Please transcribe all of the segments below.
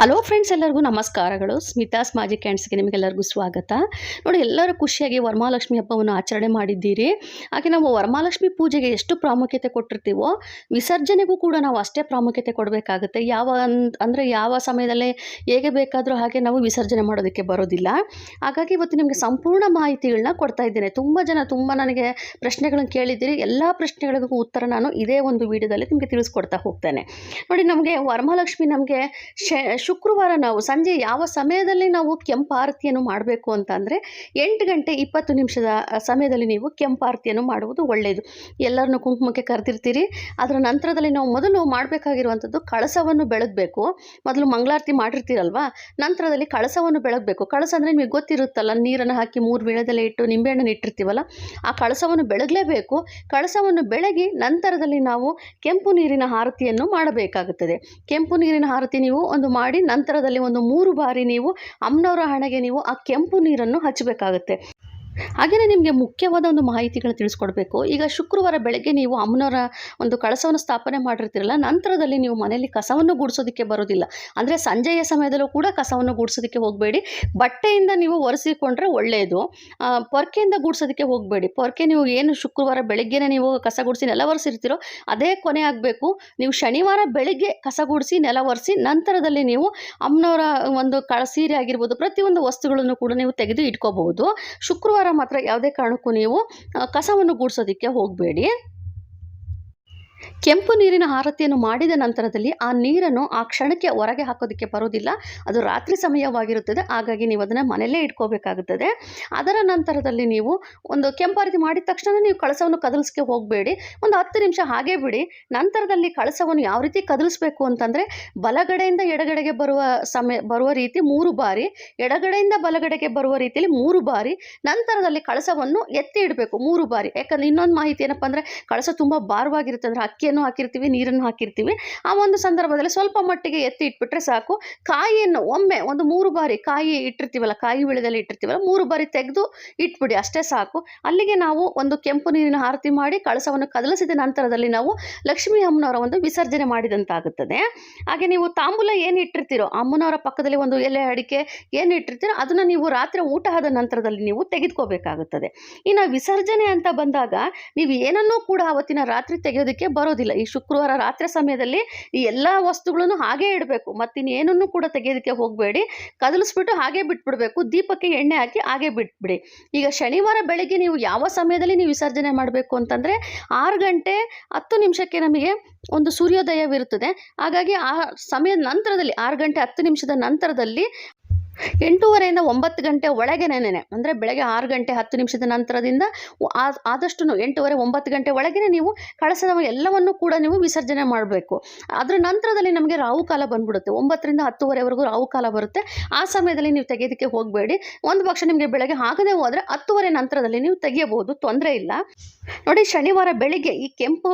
Hello friends ಎಲ್ಲರಿಗೂ ನಮಸ್ಕಾರಗಳು. Smitha's magic ಕ್ಯಾಂಡ್ಸ್ಗೆ ನಿಮಗೆಲ್ಲರಿಗೂ ಸ್ವಾಗತ. ನೋಡಿ, ಎಲ್ಲರೂ ಖುಷಿಯಾಗಿ ವರಮಹಾಲಕ್ಷ್ಮಿ ಹಬ್ಬವನ್ನು ಆಚರಣೆ ಮಾಡಿದ್ದೀರಿ. ಹಾಗೆ ನಾವು ವರಮಹಾಲಕ್ಷ್ಮಿ ಪೂಜೆಗೆ ಎಷ್ಟು ಪ್ರಾಮುಖ್ಯತೆ ಕೊಟ್ಟಿರ್ತೀವೋ, ವಿಸರ್ಜನೆಗೂ ಕೂಡ ನಾವು ಅಷ್ಟೇ ಪ್ರಾಮುಖ್ಯತೆ ಕೊಡಬೇಕಾಗುತ್ತೆ. ಯಾವ ಅಂದರೆ ಯಾವ ಸಮಯದಲ್ಲೇ ಹೇಗೆ ಬೇಕಾದರೂ ಹಾಗೆ ನಾವು ವಿಸರ್ಜನೆ ಮಾಡೋದಕ್ಕೆ ಬರೋದಿಲ್ಲ. ಹಾಗಾಗಿ ಇವತ್ತು ನಿಮಗೆ ಸಂಪೂರ್ಣ ಮಾಹಿತಿಗಳನ್ನ ಕೊಡ್ತಾ ಇದ್ದೇನೆ. ತುಂಬ ಜನ ತುಂಬ ನನಗೆ ಪ್ರಶ್ನೆಗಳನ್ನು ಕೇಳಿದ್ದೀರಿ. ಎಲ್ಲ ಪ್ರಶ್ನೆಗಳಿಗೂ ಉತ್ತರ ನಾನು ಇದೇ ಒಂದು ವಿಡಿಯೋದಲ್ಲಿ ನಿಮಗೆ ತಿಳಿಸ್ಕೊಡ್ತಾ ಹೋಗ್ತೇನೆ. ನೋಡಿ, ನಮಗೆ ವರಮಹಾಲಕ್ಷ್ಮಿ ನಮಗೆ ಶುಕ್ರವಾರ ನಾವು ಸಂಜೆ ಯಾವ ಸಮಯದಲ್ಲಿ ನಾವು ಕೆಂಪು ಆರತಿಯನ್ನು ಮಾಡಬೇಕು ಅಂತಂದರೆ ಎಂಟು ಗಂಟೆ ಇಪ್ಪತ್ತು ನಿಮಿಷದ ಸಮಯದಲ್ಲಿ ನೀವು ಕೆಂಪು ಆರತಿಯನ್ನು ಮಾಡುವುದು ಒಳ್ಳೆಯದು ಎಲ್ಲರನ್ನು ಕುಂಕುಮಕ್ಕೆ ಕರೆದಿರ್ತೀರಿ. ಅದರ ನಂತರದಲ್ಲಿ ನಾವು ಮೊದಲು ಮಾಡಬೇಕಾಗಿರುವಂಥದ್ದು ಕಳಸವನ್ನು ಬೆಳಗಬೇಕು. ಮೊದಲು ಮಂಗಳಾರತಿ ಮಾಡಿರ್ತೀರಲ್ವಾ? ನಂತರದಲ್ಲಿ ಕಳಸವನ್ನು ಬೆಳಗಬೇಕು. ಕಳಸ ಅಂದರೆ ನಿಮಗೆ ಗೊತ್ತಿರುತ್ತಲ್ಲ, ನೀರನ್ನು ಹಾಕಿ ಮೂರು ವೀಳದಲ್ಲೇ ಇಟ್ಟು ನಿಂಬೆಹಣ್ಣನ್ನು ಇಟ್ಟಿರ್ತೀವಲ್ಲ, ಆ ಕಳಸವನ್ನು ಬೆಳಗಲೇಬೇಕು. ಕಳಸವನ್ನು ಬೆಳಗಿ ನಂತರದಲ್ಲಿ ನಾವು ಕೆಂಪು ನೀರಿನ ಆರತಿಯನ್ನು ಮಾಡಬೇಕಾಗುತ್ತದೆ. ಕೆಂಪು ನೀರಿನ ಆರತಿ ನೀವು ಒಂದು ಮಾಡಿ ನಂತರದಲ್ಲಿ ಒಂದು ಮೂರು ಬಾರಿ ನೀವು ಅಮ್ಮನವರ ಹಣೆಗೆ ನೀವು ಆ ಕೆಂಪು ನೀರನ್ನು ಹಚ್ಚಬೇಕಾಗುತ್ತೆ. ಹಾಗೆಯೇ ನಿಮಗೆ ಮುಖ್ಯವಾದ ಒಂದು ಮಾಹಿತಿಗಳು ತಿಳಿಸ್ಕೊಡ್ಬೇಕು. ಈಗ ಶುಕ್ರವಾರ ಬೆಳಗ್ಗೆ ನೀವು ಅಮ್ಮನವರ ಒಂದು ಕಳಸವನ್ನು ಸ್ಥಾಪನೆ ಮಾಡಿರ್ತೀರಲ್ಲ, ನಂತರದಲ್ಲಿ ನೀವು ಮನೆಯಲ್ಲಿ ಕಸವನ್ನು ಗುಡಿಸೋದಕ್ಕೆ ಬರೋದಿಲ್ಲ. ಅಂದರೆ ಸಂಜೆಯ ಸಮಯದಲ್ಲೂ ಕೂಡ ಕಸವನ್ನು ಗುಡಿಸೋದಕ್ಕೆ ಹೋಗಬೇಡಿ. ಬಟ್ಟೆಯಿಂದ ನೀವು ಒರೆಸಿಕೊಂಡ್ರೆ ಒಳ್ಳೆಯದು ಪೊರ್ಕೆಯಿಂದ ಗುಡಿಸೋದಕ್ಕೆ ಹೋಗಬೇಡಿ. ಪೊರ್ಕೆ ನೀವು ಏನು ಶುಕ್ರವಾರ ಬೆಳಗ್ಗೆನೇ ನೀವು ಕಸ ಗುಡಿಸಿ ನೆಲ ಒರೆಸಿರ್ತೀರೋ ಅದೇ ಕೊನೆ ಆಗಬೇಕು. ನೀವು ಶನಿವಾರ ಬೆಳಿಗ್ಗೆ ಕಸ ಗುಡಿಸಿ ನೆಲ ಒರೆಸಿ ನಂತರದಲ್ಲಿ ನೀವು ಅಮ್ಮನವರ ಒಂದು ಕಳ ಸೀರೆ ಆಗಿರ್ಬೋದು, ಪ್ರತಿಯೊಂದು ವಸ್ತುಗಳನ್ನು ಕೂಡ ನೀವು ತೆಗೆದು ಇಟ್ಕೋಬಹುದು. ಶುಕ್ರವಾರ ಮಾತ್ರ ಯಾವುದೇ ಕಾರಣಕ್ಕೂ ನೀವು ಕಸವನ್ನು ಗೂಡಿಸೋದಕ್ಕೆ ಹೋಗಬೇಡಿ. ಕೆಂಪು ನೀರಿನ ಆರತಿಯನ್ನು ಮಾಡಿದ ನಂತರದಲ್ಲಿ ಆ ನೀರನ್ನು ಆ ಕ್ಷಣಕ್ಕೆ ಹೊರಗೆ ಹಾಕೋದಕ್ಕೆ ಬರೋದಿಲ್ಲ. ಅದು ರಾತ್ರಿ ಸಮಯವಾಗಿರುತ್ತದೆ. ಹಾಗಾಗಿ ನೀವು ಅದನ್ನು ಮನೆಯಲ್ಲೇ ಇಟ್ಕೋಬೇಕಾಗುತ್ತದೆ. ಅದರ ನಂತರದಲ್ಲಿ ನೀವು ಒಂದು ಕೆಂಪಾರತಿ ಮಾಡಿದ ತಕ್ಷಣ ನೀವು ಕಳಸವನ್ನು ಕದಲಿಸ್ಕೆ ಹೋಗಬೇಡಿ. ಒಂದು ಹತ್ತು ನಿಮಿಷ ಹಾಗೇ ಬಿಡಿ. ನಂತರದಲ್ಲಿ ಕಳಸವನ್ನು ಯಾವ ರೀತಿ ಕದಲಿಸ್ಬೇಕು ಅಂತಂದರೆ, ಬಲಗಡೆಯಿಂದ ಎಡಗಡೆಗೆ ಬರುವ ಸಮಯ, ಬರುವ ರೀತಿ ಮೂರು ಬಾರಿ, ಎಡಗಡೆಯಿಂದ ಬಲಗಡೆಗೆ ಬರುವ ರೀತಿಯಲ್ಲಿ ಮೂರು ಬಾರಿ, ನಂತರದಲ್ಲಿ ಕಳಸವನ್ನು ಎತ್ತಿ ಇಡಬೇಕು ಮೂರು ಬಾರಿ. ಯಾಕಂದ್ರೆ ಇನ್ನೊಂದು ಮಾಹಿತಿ ಏನಪ್ಪ ಅಂದರೆ, ಕಳಸ ತುಂಬ ಭಾರವಾಗಿರುತ್ತೆ ಅಂದರೆ ಅಕ್ಕಿಯನ್ನು ಹಾಕಿರ್ತೀವಿ, ನೀರನ್ನು ಹಾಕಿರ್ತೀವಿ. ಆ ಒಂದು ಸಂದರ್ಭದಲ್ಲಿ ಸ್ವಲ್ಪ ಮಟ್ಟಿಗೆ ಎತ್ತಿ ಇಟ್ಬಿಟ್ರೆ ಸಾಕು. ಕಾಯಿಯನ್ನು ಒಮ್ಮೆ ಒಂದು ಮೂರು ಬಾರಿ ಕಾಯಿ ಇಟ್ಟಿರ್ತೀವಲ್ಲ, ಕಾಯಿ ಬೆಳೆದಲ್ಲಿ ಇಟ್ಟಿರ್ತೀವಲ್ಲ, ಮೂರು ಬಾರಿ ತೆಗೆದು ಇಟ್ಬಿಡಿ, ಅಷ್ಟೇ ಸಾಕು. ಅಲ್ಲಿಗೆ ನಾವು ಒಂದು ಕೆಂಪು ನೀರಿನ ಆರತಿ ಮಾಡಿ ಕಳಸವನ್ನು ಕದಲಿಸಿದ ನಂತರದಲ್ಲಿ ನಾವು ಲಕ್ಷ್ಮೀ ಅಮ್ಮನವರ ಒಂದು ವಿಸರ್ಜನೆ ಮಾಡಿದಂತಾಗುತ್ತದೆ. ಹಾಗೆ ನೀವು ತಾಂಬೂಲ ಏನು ಇಟ್ಟಿರ್ತೀರೋ, ಅಮ್ಮನವರ ಪಕ್ಕದಲ್ಲಿ ಒಂದು ಎಲೆ ಅಡಿಕೆ ಏನು ಇಟ್ಟಿರ್ತೀರೋ, ಅದನ್ನು ನೀವು ರಾತ್ರಿ ಊಟ ಆದ ನಂತರದಲ್ಲಿ ನೀವು ತೆಗೆದುಕೋಬೇಕಾಗುತ್ತದೆ. ಇನ್ನು ವಿಸರ್ಜನೆ ಅಂತ ಬಂದಾಗ ನೀವು ಏನನ್ನೂ ಕೂಡ ಅವತ್ತಿನ ರಾತ್ರಿ ತೆಗೆಯೋದಕ್ಕೆ ಬರೋದಿಲ್ಲ. ಈ ಶುಕ್ರವಾರ ರಾತ್ರಿ ಸಮಯದಲ್ಲಿ ಈ ಎಲ್ಲ ವಸ್ತುಗಳನ್ನು ಹಾಗೇ ಇಡಬೇಕು. ಮತ್ತಿನ್ನೇನನ್ನು ಕೂಡ ತೆಗೆಯೋದಕ್ಕೆ ಹೋಗಬೇಡಿ. ಕದಲಿಸ್ಬಿಟ್ಟು ಹಾಗೆ ಬಿಟ್ಬಿಡಬೇಕು. ದೀಪಕ್ಕೆ ಎಣ್ಣೆ ಹಾಕಿ ಹಾಗೆ ಬಿಟ್ಬಿಡಿ. ಈಗ ಶನಿವಾರ ಬೆಳಗ್ಗೆ ನೀವು ಯಾವ ಸಮಯದಲ್ಲಿ ನೀವು ವಿಸರ್ಜನೆ ಮಾಡಬೇಕು ಅಂತಂದರೆ ಆರು ಗಂಟೆ ಹತ್ತು ನಿಮಿಷಕ್ಕೆ ನಮಗೆ ಒಂದು ಸೂರ್ಯೋದಯವಿರುತ್ತದೆ. ಹಾಗಾಗಿ ಆ ಸಮಯದ ನಂತರದಲ್ಲಿ, ಆರು ಗಂಟೆ ಹತ್ತು ನಿಮಿಷದ ನಂತರದಲ್ಲಿ ಎಂಟೂವರೆಯಿಂದ ಒಂಬತ್ತು ಗಂಟೆ ಒಳಗೆನೇ ಅಂದರೆ ಬೆಳಗ್ಗೆ ಆರು ಗಂಟೆ ಹತ್ತು ನಿಮಿಷದ ನಂತರದಿಂದ ಆದಷ್ಟು ಎಂಟೂವರೆ ಒಂಬತ್ತು ಗಂಟೆ ಒಳಗೇ ನೀವು ಕಳಸದ ಎಲ್ಲವನ್ನು ಕೂಡ ನೀವು ವಿಸರ್ಜನೆ ಮಾಡಬೇಕು. ಅದರ ನಂತರದಲ್ಲಿ ನಮಗೆ ರಾಹುಕಾಲ ಬಂದ್ಬಿಡುತ್ತೆ. ಒಂಬತ್ತರಿಂದ ಹತ್ತುವರೆವರೆಗೂ ರಾಹುಕಾಲ ಬರುತ್ತೆ. ಆ ಸಮಯದಲ್ಲಿ ನೀವು ತೆಗೆಯೋದಕ್ಕೆ ಹೋಗಬೇಡಿ. ಒಂದು ಪಕ್ಷ ನಿಮಗೆ ಬೆಳಗ್ಗೆ ಆಗದೆ ಹೋದರೆ ಹತ್ತುವರೆ ನಂತರದಲ್ಲಿ ನೀವು ತೆಗೆಯಬಹುದು. ತೊಂದರೆ ಇಲ್ಲ. ನೋಡಿ ಶನಿವಾರ ಬೆಳಿಗ್ಗೆ ಈ ಕೆಂಪು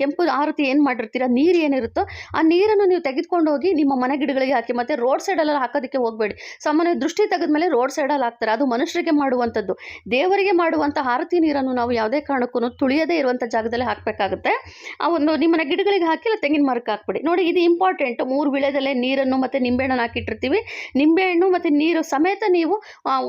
ಕೆಂಪು ಆರತಿ ಏನು ಮಾಡಿರ್ತೀರ? ನೀರು ಏನಿರುತ್ತೋ ಆ ನೀರನ್ನು ನೀವು ತೆಗೆದುಕೊಂಡು ಹೋಗಿ ನಿಮ್ಮ ಮನೆ ಗಿಡಗಳಿಗೆ ಹಾಕಿ ಮತ್ತು ರೋಡ್ ಸೈಡಲ್ಲೆಲ್ಲ ಹಾಕೋದಕ್ಕೆ ಹೋಗಬೇಡಿ. ಸಾಮಾನ್ಯ ದೃಷ್ಟಿ ತೆಗೆದ್ಮೇಲೆ ರೋಡ್ ಸೈಡಲ್ಲಿ ಹಾಕ್ತಾರೆ. ಅದು ಮನುಷ್ಯರಿಗೆ ಮಾಡುವಂಥದ್ದು. ದೇವರಿಗೆ ಮಾಡುವಂಥ ಆರತಿ ನೀರನ್ನು ನಾವು ಯಾವುದೇ ಕಾರಣಕ್ಕೂ ತುಳಿಯದೇ ಇರುವಂಥ ಜಾಗದಲ್ಲಿ ಹಾಕಬೇಕಾಗುತ್ತೆ. ಆ ಒಂದು ನಿಮ್ಮನೆ ಗಿಡಗಳಿಗೆ ಹಾಕಿಲ್ಲ ತೆಂಗಿನ ಮರಕ್ಕೆ ಹಾಕ್ಬಿಡಿ. ನೋಡಿ, ಇದು ಇಂಪಾರ್ಟೆಂಟ್ ಮೂರು ವಿಳೆದಲ್ಲೇ ನೀರನ್ನು ಮತ್ತು ನಿಂಬೆಹಣ್ಣನ್ನು ಹಾಕಿಟ್ಟಿರ್ತೀವಿ. ನಿಂಬೆಹಣ್ಣು ಮತ್ತು ನೀರು ಸಮೇತ ನೀವು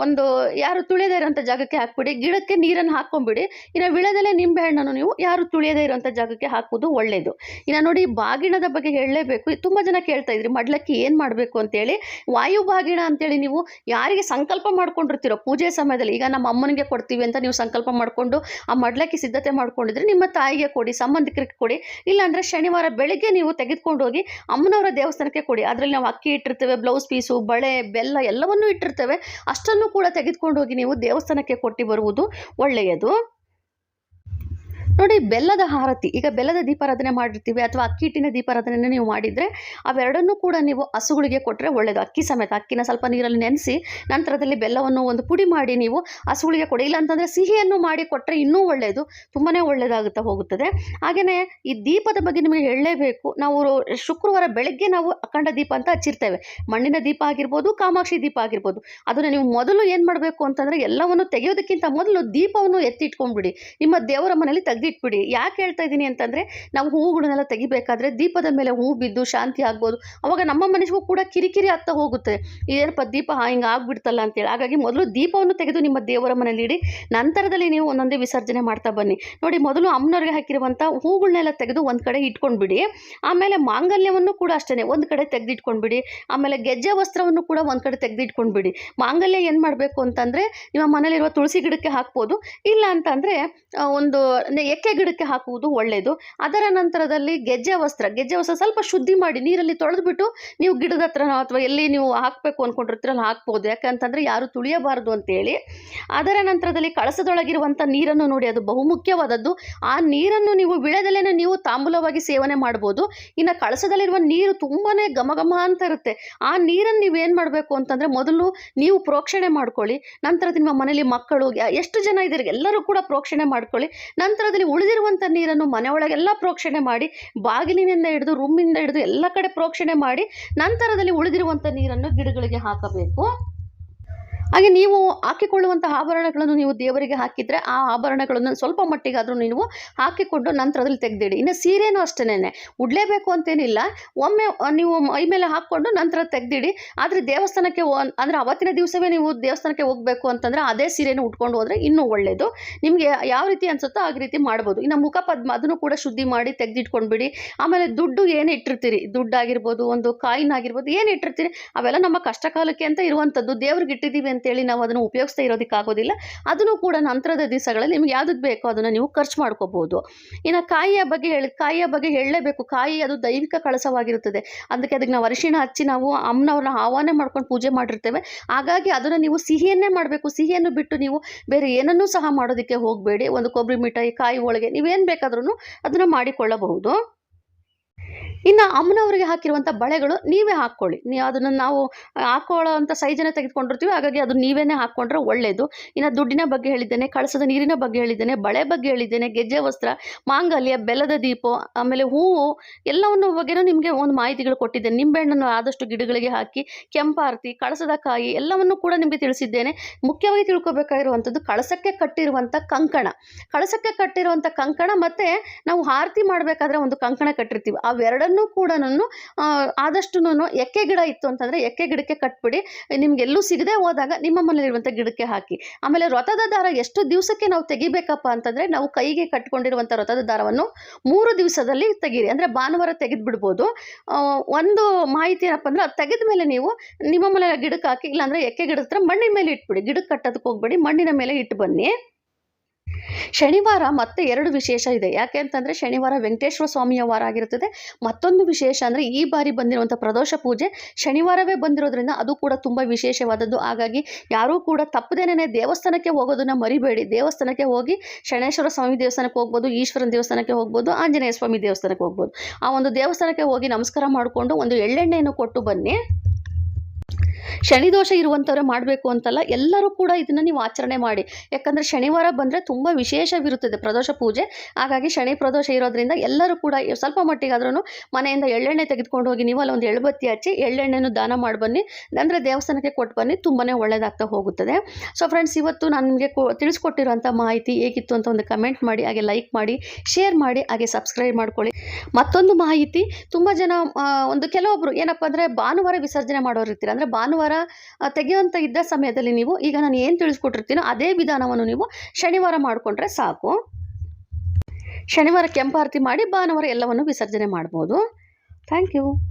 ಒಂದು ಯಾರು ತುಳಿಯದೇ ಇರೋಂಥ ಜಾಗಕ್ಕೆ ಹಾಕ್ಬಿಡಿ. ಗಿಡಕ್ಕೆ ನೀರನ್ನು ಹಾಕ್ಕೊಂಬಿಡಿ. ಇನ್ನು ವಿಳೆದಲ್ಲೇ ನಿಂಬೆಹಣ್ಣನ್ನು ನೀವು ಯಾರು ತುಳಿಯದೇ ಇರೋಂಥ ಜಾಗಕ್ಕೆ ಹಾಕೋದು ಒಳ್ಳೆಯದು ಇನ್ನು ನೋಡಿ, ಬಾಗಿಣದ ಬಗ್ಗೆ ಹೇಳಲೇಬೇಕು. ತುಂಬ ಜನ ಕೇಳ್ತಾ ಇದ್ರಿ, ಮಡ್ಲಕ್ಕಿ ಏನು ಮಾಡಬೇಕು ಅಂತೇಳಿ. ವಾಯು ಬಾಗಿಣ ಅಂತೇಳಿ ನೀವು ಯಾರಿಗೆ ಸಂಕಲ್ಪ ಮಾಡ್ಕೊಂಡಿರ್ತೀರೋ, ಪೂಜೆ ಸಮಯದಲ್ಲಿ, ಈಗ ನಮ್ಮ ಅಮ್ಮನಿಗೆ ಕೊಡ್ತೀವಿ ಅಂತ ನೀವು ಸಂಕಲ್ಪ ಮಾಡಿಕೊಂಡು ಆ ಮಡ್ಲಕ್ಕೆ ಸಿದ್ಧತೆ ಮಾಡ್ಕೊಂಡಿದ್ರೆ ನಿಮ್ಮ ತಾಯಿಗೆ ಕೊಡಿ, ಸಂಬಂಧಿಕರಿಗೆ ಕೊಡಿ, ಇಲ್ಲಾಂದರೆ ಶನಿವಾರ ಬೆಳಿಗ್ಗೆ ನೀವು ತೆಗೆದುಕೊಂಡು ಹೋಗಿ ಅಮ್ಮನವರ ದೇವಸ್ಥಾನಕ್ಕೆ ಕೊಡಿ. ಅದರಲ್ಲಿ ನಾವು ಅಕ್ಕಿ ಇಟ್ಟಿರ್ತೇವೆ ಬ್ಲೌಸ್ ಪೀಸು ಬಳೆ, ಬೆಲ್ಲ ಎಲ್ಲವನ್ನೂ ಇಟ್ಟಿರ್ತೇವೆ. ಅಷ್ಟನ್ನು ಕೂಡ ತೆಗೆದುಕೊಂಡು ಹೋಗಿ ನೀವು ದೇವಸ್ಥಾನಕ್ಕೆ ಕೊಟ್ಟು ಬರುವುದು ಒಳ್ಳೆಯದು. ನೋಡಿ ಬೆಲ್ಲದ ಆರತಿ ಈಗ ಬೆಲ್ಲದ ದೀಪಾರಾಧನೆ ಮಾಡಿರ್ತೀವಿ ಅಥವಾ ಅಕ್ಕಿ ಹಿಟ್ಟಿನ ದೀಪಾರಾಧನೆ ನೀವು ಮಾಡಿದರೆ ಅವೆರಡನ್ನೂ ಕೂಡ ನೀವು ಹಸುಗಳಿಗೆ ಕೊಟ್ಟರೆ ಒಳ್ಳೆಯದು ಅಕ್ಕಿ ಸಮೇತ, ಅಕ್ಕಿನ ಸ್ವಲ್ಪ ನೀರಲ್ಲಿ ನೆನೆಸಿ ನಂತರದಲ್ಲಿ ಬೆಲ್ಲವನ್ನು ಒಂದು ಪುಡಿ ಮಾಡಿ ನೀವು ಹಸುಗಳಿಗೆ ಕೊಡಿ. ಇಲ್ಲ ಅಂತಂದರೆ ಸಿಹಿಯನ್ನು ಮಾಡಿ ಕೊಟ್ಟರೆ ಇನ್ನೂ ಒಳ್ಳೆಯದು ತುಂಬಾ ಒಳ್ಳೆಯದಾಗುತ್ತಾ ಹೋಗುತ್ತದೆ. ಹಾಗೆಯೇ ಈ ದೀಪದ ಬಗ್ಗೆ ನಿಮಗೆ ಹೇಳಲೇಬೇಕು. ನಾವು ಶುಕ್ರವಾರ ಬೆಳಗ್ಗೆ ನಾವು ಅಖಂಡ ದೀಪ ಅಂತ ಹಚ್ಚಿರ್ತೇವೆ. ಮಣ್ಣಿನ ದೀಪ ಆಗಿರ್ಬೋದು, ಕಾಮಾಕ್ಷಿ ದೀಪ ಆಗಿರ್ಬೋದು. ಅದನ್ನು ನೀವು ಮೊದಲು ಏನು ಮಾಡಬೇಕು ಅಂತಂದರೆ ಎಲ್ಲವನ್ನು ತೆಗೆಯೋದಕ್ಕಿಂತ ಮೊದಲು ದೀಪವನ್ನು ಎತ್ತಿಟ್ಕೊಂಡ್ಬಿಡಿ. ನಿಮ್ಮ ದೇವರ ಮನೆಯಲ್ಲಿ ತೆಗೆದು ತೆಗೆದಿಟ್ಬಿಡಿ. ಯಾಕೆ ಹೇಳ್ತಾ ಇದ್ದೀನಿ ಅಂತಂದರೆ, ನಾವು ಹೂವುಗಳನ್ನೆಲ್ಲ ತೆಗಿಬೇಕಾದ್ರೆ ದೀಪದ ಮೇಲೆ ಹೂ ಬಿದ್ದು ಶಾಂತಿ ಆಗ್ಬೋದು. ಅವಾಗ ನಮ್ಮ ಮನಸ್ಸಿಗೂ ಕೂಡ ಕಿರಿಕಿರಿ ಆಗ್ತಾ ಹೋಗುತ್ತೆ. ಏನಪ್ಪ ದೀಪ ಹಿಂಗೆ ಆಗ್ಬಿಡ್ತಲ್ಲ ಅಂತೇಳಿ. ಹಾಗಾಗಿ ಮೊದಲು ದೀಪವನ್ನು ತೆಗೆದು ನಿಮ್ಮ ದೇವರ ಮನೇಲಿ ಇಡಿ. ನಂತರದಲ್ಲಿ ನೀವು ಒಂದೊಂದೇ ವಿಸರ್ಜನೆ ಮಾಡ್ತಾ ಬನ್ನಿ. ನೋಡಿ, ಮೊದಲು ಅಮ್ಮನವ್ರಿಗೆ ಹಾಕಿರುವಂಥ ಹೂಗಳನ್ನೆಲ್ಲ ತೆಗೆದು ಒಂದು ಕಡೆ ಇಟ್ಕೊಂಡ್ಬಿಡಿ. ಆಮೇಲೆ ಮಾಂಗಲ್ಯವನ್ನು ಕೂಡ ಅಷ್ಟೇ ಒಂದು ಕಡೆ ತೆಗೆದಿಟ್ಕೊಂಡ್ಬಿಡಿ. ಆಮೇಲೆ ಗೆಜ್ಜೆ ವಸ್ತ್ರವನ್ನು ಕೂಡ ಒಂದು ಕಡೆ ತೆಗೆದಿಟ್ಕೊಂಡ್ಬಿಡಿ. ಮಾಂಗಲ್ಯ ಏನು ಮಾಡಬೇಕು ಅಂತಂದರೆ, ನಿಮ್ಮ ಮನೇಲಿರುವ ತುಳಸಿ ಗಿಡಕ್ಕೆ ಹಾಕ್ಬೋದು. ಇಲ್ಲ ಅಂತಂದರೆ ಒಂದು ಎಕ್ಕೆ ಗಿಡಕ್ಕೆ ಹಾಕುವುದು ಒಳ್ಳೆಯದು ಅದರ ನಂತರದಲ್ಲಿ ಗೆಜ್ಜೆ ವಸ್ತ್ರ. ಗೆಜ್ಜೆ ವಸ್ತ್ರ ಸ್ವಲ್ಪ ಶುದ್ಧಿ ಮಾಡಿ ನೀರಲ್ಲಿ ತೊಳೆದ್ಬಿಟ್ಟು ನೀವು ಗಿಡದ ಹತ್ರನೋ ಅಥವಾ ಎಲ್ಲಿ ನೀವು ಹಾಕಬೇಕು ಅಂದ್ಕೊಂಡಿರ್ತೀರಲ್ಲ ಹಾಕ್ಬೋದು. ಯಾಕಂತಂದರೆ ಯಾರು ತುಳಿಯಬಾರದು ಅಂತೇಳಿ. ಅದರ ನಂತರದಲ್ಲಿ ಕಳಸದೊಳಗಿರುವಂಥ ನೀರನ್ನು ನೋಡಿ. ಅದು ಬಹುಮುಖ್ಯವಾದದ್ದು ಆ ನೀರನ್ನು ನೀವು ವಿಳೆದಲ್ಲೇ ನೀವು ತಾಂಬೂಲವಾಗಿ ಸೇವನೆ ಮಾಡ್ಬೋದು. ಇನ್ನು ಕಳಸದಲ್ಲಿರುವ ನೀರು ತುಂಬಾ ಘಮ ಘಮ ಅಂತ ಇರುತ್ತೆ. ಆ ನೀರನ್ನು ನೀವೇನು ಮಾಡಬೇಕು ಅಂತಂದರೆ ಮೊದಲು ನೀವು ಪ್ರೋಕ್ಷಣೆ ಮಾಡ್ಕೊಳ್ಳಿ. ನಂತರ ನಿಮ್ಮ ಮನೇಲಿ ಮಕ್ಕಳು ಎಷ್ಟು ಜನ ಇದ್ದೀರಿ ಎಲ್ಲರೂ ಕೂಡ ಪ್ರೋಕ್ಷಣೆ ಮಾಡ್ಕೊಳ್ಳಿ. ನಂತರದಲ್ಲಿ ಉಳಿದಿರುವಂಥ ನೀರನ್ನು ಮನೆಯೊಳಗೆಲ್ಲ ಪ್ರೋಕ್ಷಣೆ ಮಾಡಿ, ಬಾಗಿಲಿನಿಂದ ಹಿಡಿದು ರೂಮಿಂದ ಹಿಡಿದು ಎಲ್ಲ ಕಡೆ ಪ್ರೋಕ್ಷಣೆ ಮಾಡಿ, ನಂತರದಲ್ಲಿ ಉಳಿದಿರುವಂಥ ನೀರನ್ನು ಗಿಡಗಳಿಗೆ ಹಾಕಬೇಕು. ಹಾಗೆ ನೀವು ಹಾಕಿಕೊಳ್ಳುವಂಥ ಆಭರಣಗಳನ್ನು ನೀವು ದೇವರಿಗೆ ಹಾಕಿದರೆ ಆ ಆಭರಣಗಳನ್ನು ಸ್ವಲ್ಪ ಮಟ್ಟಿಗಾದರೂ ನೀವು ಹಾಕಿಕೊಂಡು ನಂತರದಲ್ಲಿ ತೆಗೆದಿಡಿ. ಇನ್ನು ಸೀರೆನೂ ಅಷ್ಟೇನೆ ಉಡಲೇಬೇಕು ಅಂತೇನಿಲ್ಲ. ಒಮ್ಮೆ ನೀವು ಮೈ ಮೇಲೆ ಹಾಕ್ಕೊಂಡು ನಂತರ ತೆಗೆದಿಡಿ. ಆದರೆ ದೇವಸ್ಥಾನಕ್ಕೆ ಅಂದ್ರೆ ಅವತ್ತಿನ ದಿವಸವೇ ನೀವು ದೇವಸ್ಥಾನಕ್ಕೆ ಹೋಗಬೇಕು ಅಂತಂದರೆ ಅದೇ ಸೀರೆನ ಉಟ್ಕೊಂಡು ಹೋದರೆ ಇನ್ನೂ ಒಳ್ಳೆಯದು ನಿಮಗೆ ಯಾವ ರೀತಿ ಅನಿಸುತ್ತೋ ಆ ರೀತಿ ಮಾಡ್ಬೋದು. ಇನ್ನು ಮುಖ ಪದ್ಮ ಅದನ್ನು ಕೂಡ ಶುದ್ಧಿ ಮಾಡಿ ತೆಗೆದಿಟ್ಕೊಂಡ್ಬಿಡಿ. ಆಮೇಲೆ ದುಡ್ಡು ಏನು ಇಟ್ಟಿರ್ತೀರಿ? ದುಡ್ಡಾಗಿರ್ಬೋದು, ಒಂದು ಕಾಯಿನ್ ಆಗಿರ್ಬೋದು, ಏನು ಇಟ್ಟಿರ್ತೀರಿ? ಅವೆಲ್ಲ ನಮ್ಮ ಕಷ್ಟ ಕಾಲಕ್ಕೆ ಅಂತ ಇರುವಂಥದ್ದು ದೇವ್ರಿಗೆ ಇಟ್ಟಿದ್ದೀವಿ ಅಂತೇಳಿ ನಾವು ಅದನ್ನು ಉಪಯೋಗಿಸ್ತಾ ಇರೋದಕ್ಕಾಗೋದಿಲ್ಲ ಅದನ್ನು ಕೂಡ ನಂತರದ ದಿವಸಗಳಲ್ಲಿ ನಿಮ್ಗೆ ಯಾವುದಕ್ಕೆ ಬೇಕೋ ಅದನ್ನು ನೀವು ಖರ್ಚು ಮಾಡ್ಕೋಬೋದು. ಇನ್ನು ಕಾಯಿಯ ಬಗ್ಗೆ ಹೇಳಿ, ಕಾಯಿಯ ಬಗ್ಗೆ ಹೇಳಲೇಬೇಕು. ಕಾಯಿ ಅದು ದೈವಿಕ ಕಳಸವಾಗಿರುತ್ತದೆ. ಅದಕ್ಕೆ ಅದಕ್ಕೆ ನಾವು ಅರಿಶಿಣ ಹಚ್ಚಿ ನಾವು ಅಮ್ಮನವ್ರನ್ನ ಆಹ್ವಾನ ಮಾಡ್ಕೊಂಡು ಪೂಜೆ ಮಾಡಿರ್ತೇವೆ. ಹಾಗಾಗಿ ಅದನ್ನು ನೀವು ಸಿಹಿಯನ್ನೇ ಮಾಡಬೇಕು. ಸಿಹಿಯನ್ನು ಬಿಟ್ಟು ನೀವು ಬೇರೆ ಏನನ್ನೂ ಸಹ ಮಾಡೋದಕ್ಕೆ ಹೋಗಬೇಡಿ. ಒಂದು ಕೊಬ್ಬರಿ ಮಿಠಾಯಿ, ಕಾಯಿ ಹೋಳಿಗೆ ನೀವೇನು ಬೇಕಾದ್ರೂ ಅದನ್ನು ಮಾಡಿಕೊಳ್ಳಬಹುದು. ಇನ್ನು ಅಮ್ಮನವರಿಗೆ ಹಾಕಿರುವಂಥ ಬಳೆಗಳು ನೀವೇ ಹಾಕ್ಕೊಳ್ಳಿ. ನೀವು ಅದನ್ನು ನಾವು ಹಾಕೊಳ್ಳೋ ಅಂಥ ಸೈಜನ್ನೇ ತೆಗೆದುಕೊಂಡಿರ್ತೀವಿ. ಹಾಗಾಗಿ ಅದು ನೀವೇ ಹಾಕ್ಕೊಂಡ್ರೆ ಒಳ್ಳೆಯದು ಇನ್ನು ದುಡ್ಡಿನ ಬಗ್ಗೆ ಹೇಳಿದ್ದೇನೆ, ಕಳಸದ ನೀರಿನ ಬಗ್ಗೆ ಹೇಳಿದ್ದೇನೆ, ಬಳೆ ಬಗ್ಗೆ ಹೇಳಿದ್ದೇನೆ, ಗೆಜ್ಜೆ ವಸ್ತ್ರ, ಮಾಂಗಲ್ಯ, ಬೆಲ್ಲದ ದೀಪ, ಆಮೇಲೆ ಹೂವು ಎಲ್ಲವನ್ನು ಬಗ್ಗೆನೂ ನಿಮಗೆ ಒಂದು ಮಾಹಿತಿಗಳು ಕೊಟ್ಟಿದ್ದೇನೆ. ನಿಂಬೆಹಣ್ಣನ್ನು ಆದಷ್ಟು ಗಿಡಗಳಿಗೆ ಹಾಕಿ ಕೆಂಪಾರತಿ ಕಳಸದ ಕಾಯಿ ಎಲ್ಲವನ್ನು ಕೂಡ ನಿಮಗೆ ತಿಳಿಸಿದ್ದೇನೆ. ಮುಖ್ಯವಾಗಿ ತಿಳ್ಕೊಬೇಕಾಗಿರುವಂಥದ್ದು ಕಳಸಕ್ಕೆ ಕಟ್ಟಿರುವಂಥ ಕಂಕಣ. ಕಳಸಕ್ಕೆ ಕಟ್ಟಿರುವಂಥ ಕಂಕಣ ಮತ್ತು ನಾವು ಆರತಿ ಮಾಡಬೇಕಾದ್ರೆ ಒಂದು ಕಂಕಣ ಕಟ್ಟಿರ್ತೀವಿ. ಅವೆರಡನ್ನೂ ಕೂಡ ನಾನು ಆದಷ್ಟು ಎಕ್ಕೆ ಗಿಡ ಇತ್ತು ಅಂತಂದರೆ ಎಕ್ಕೆ ಗಿಡಕ್ಕೆ ಕಟ್ಬಿಡಿ, ನಿಮ್ಗೆ ಎಲ್ಲೂ ಸಿಗದೆ ಹೋದಾಗ ನಿಮ್ಮ ಮನೇಲಿರುವಂಥ ಗಿಡಕ್ಕೆ ಹಾಕಿ. ಆಮೇಲೆ ವ್ರತದ ದಾರ ಎಷ್ಟು ದಿವಸಕ್ಕೆ ನಾವು ತೆಗಿಬೇಕಪ್ಪ ಅಂತಂದರೆ ನಾವು ಕೈಗೆ ಕಟ್ಕೊಂಡಿರುವಂಥ ವ್ರತದ ದಾರವನ್ನು ಮೂರು ದಿವಸದಲ್ಲಿ ತೆಗೀರಿ. ಅಂದರೆ ಭಾನುವಾರ ತೆಗೆದುಬಿಡ್ಬೋದು. ಒಂದು ಮಾಹಿತಿ ಏನಪ್ಪ ಅಂದರೆ ಅದು ತೆಗೆದ ಮೇಲೆ ನೀವು ನಿಮ್ಮ ಮನೆ ಗಿಡಕ್ಕೆ ಹಾಕಿ, ಇಲ್ಲಾಂದರೆ ಎಕ್ಕೆ ಗಿಡದ ಹತ್ರ ಮಣ್ಣಿನ ಮೇಲೆ ಇಟ್ಬಿಡಿ. ಗಿಡಕ್ಕೆ ಕಟ್ಟೋದಕ್ಕೆ ಹೋಗ್ಬೇಡಿ, ಮಣ್ಣಿನ ಮೇಲೆ ಇಟ್ಟು ಬನ್ನಿ. ಶನಿವಾರ ಮತ್ತೆ ಎರಡು ವಿಶೇಷ ಇದೆ. ಯಾಕೆ ಅಂತಂದರೆ ಶನಿವಾರ ವೆಂಕಟೇಶ್ವರ ಸ್ವಾಮಿಯ ವಾರ ಆಗಿರುತ್ತದೆ. ಮತ್ತೊಂದು ವಿಶೇಷ ಅಂದರೆ ಈ ಬಾರಿ ಬಂದಿರುವಂಥ ಪ್ರದೋಷ ಪೂಜೆ ಶನಿವಾರವೇ ಬಂದಿರೋದ್ರಿಂದ ಅದು ಕೂಡ ತುಂಬ ವಿಶೇಷವಾದದ್ದು. ಹಾಗಾಗಿ ಯಾರೂ ಕೂಡ ತಪ್ಪದೇನೆ ದೇವಸ್ಥಾನಕ್ಕೆ ಹೋಗೋದನ್ನ ಮರಿಬೇಡಿ. ದೇವಸ್ಥಾನಕ್ಕೆ ಹೋಗಿ ಶನೇಶ್ವರ ಸ್ವಾಮಿ ದೇವಸ್ಥಾನಕ್ಕೆ ಹೋಗ್ಬೋದು, ಈಶ್ವರನ ದೇವಸ್ಥಾನಕ್ಕೆ ಹೋಗ್ಬೋದು, ಆಂಜನೇಯ ಸ್ವಾಮಿ ದೇವಸ್ಥಾನಕ್ಕೆ ಹೋಗ್ಬೋದು. ಆ ಒಂದು ದೇವಸ್ಥಾನಕ್ಕೆ ಹೋಗಿ ನಮಸ್ಕಾರ ಮಾಡಿಕೊಂಡು ಒಂದು ಎಳ್ಳೆಣ್ಣೆಯನ್ನು ಕೊಟ್ಟು ಬನ್ನಿ. ಶನಿ ದೋಷ ಇರುವಂಥವ್ರೆ ಮಾಡಬೇಕು ಅಂತಲ್ಲ ಎಲ್ಲರೂ ಕೂಡ ಇದನ್ನು ನೀವು ಆಚರಣೆ ಮಾಡಿ. ಯಾಕಂದರೆ ಶನಿವಾರ ಬಂದರೆ ತುಂಬ ವಿಶೇಷವಿರುತ್ತದೆ ಪ್ರದೋಷ ಪೂಜೆ. ಹಾಗಾಗಿ ಶನಿ ಪ್ರದೋಷ ಇರೋದ್ರಿಂದ ಎಲ್ಲರೂ ಕೂಡ ಸ್ವಲ್ಪ ಮಟ್ಟಿಗಾದ್ರೂ ಮನೆಯಿಂದ ಎಳ್ಳೆಣ್ಣೆ ತೆಗೆದುಕೊಂಡು ಹೋಗಿ ನೀವು ಒಂದು ಎಳ್ಬತ್ತಿ ಹಚ್ಚಿ ಎಳ್ಳೆಣ್ಣೆನೂ ದಾನ ಮಾಡಿ ಬನ್ನಿ. ಅಂದರೆ ದೇವಸ್ಥಾನಕ್ಕೆ ಕೊಟ್ಟು ಬನ್ನಿ ತುಂಬಾ ಒಳ್ಳೆಯದಾಗ್ತಾ ಹೋಗುತ್ತದೆ. ಸೊ ಫ್ರೆಂಡ್ಸ್ ಇವತ್ತು ನಾನು ನಿಮಗೆ ಕೊ ತಿಳಿಸ್ಕೊಟ್ಟಿರುವಂಥ ಮಾಹಿತಿ ಹೇಗಿತ್ತು ಅಂತ ಒಂದು ಕಮೆಂಟ್ ಮಾಡಿ, ಹಾಗೆ ಲೈಕ್ ಮಾಡಿ ಶೇರ್ ಮಾಡಿ, ಹಾಗೆ ಸಬ್ಸ್ಕ್ರೈಬ್ ಮಾಡ್ಕೊಳ್ಳಿ. ಮತ್ತೊಂದು ಮಾಹಿತಿ, ತುಂಬ ಜನ ಒಂದು ಕೆಲವೊಬ್ಬರು ಏನಪ್ಪ ಅಂದರೆ ಭಾನುವಾರ ವಿಸರ್ಜನೆ ಮಾಡೋರು ಇರ್ತೀರ ಅಂದರೆ ಭಾನುವಾರ ಆ, ತೆಗೆಯುವಂಥ ಇದ್ದ ಸಮಯದಲ್ಲಿ ನೀವು ಈಗ ನಾನು ಏನು ತಿಳಿಸ್ಕೊಟ್ಟಿರ್ತೀನೋ ಅದೇ ವಿಧಾನವನ್ನು ನೀವು ಶನಿವಾರ ಮಾಡಿಕೊಂಡ್ರೆ ಸಾಕು. ಶನಿವಾರ ಕೆಂಪಾರತಿ ಮಾಡಿ ಭಾನುವಾರ ಎಲ್ಲವನ್ನು ವಿಸರ್ಜನೆ ಮಾಡ್ಬೋದು. Thank you.